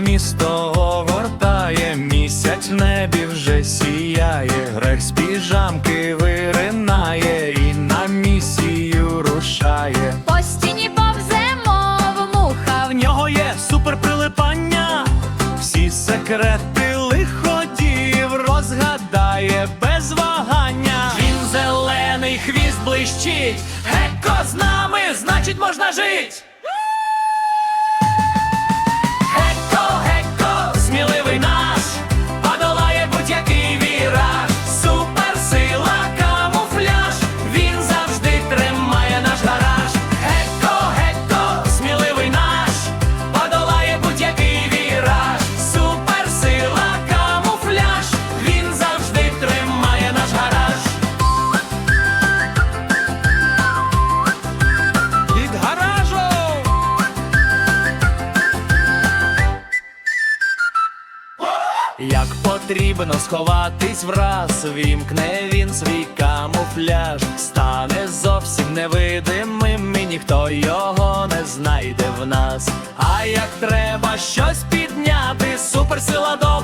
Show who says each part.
Speaker 1: місто огортає, місяць в небі вже сіяє, грех з піжамки виринає і на місію рушає.
Speaker 2: По стіні повзе, мов муха.
Speaker 1: В нього є суперприлипання, всі секрети лиходіїв розгадає без вагання. Він зелений хвіст блищить, гекко з нами, значить можна жить. Як потрібно сховатись враз, вімкне він свій камуфляж, стане зовсім невидимим, і ніхто його не знайде в нас. А як треба щось підняти, суперсила допоможе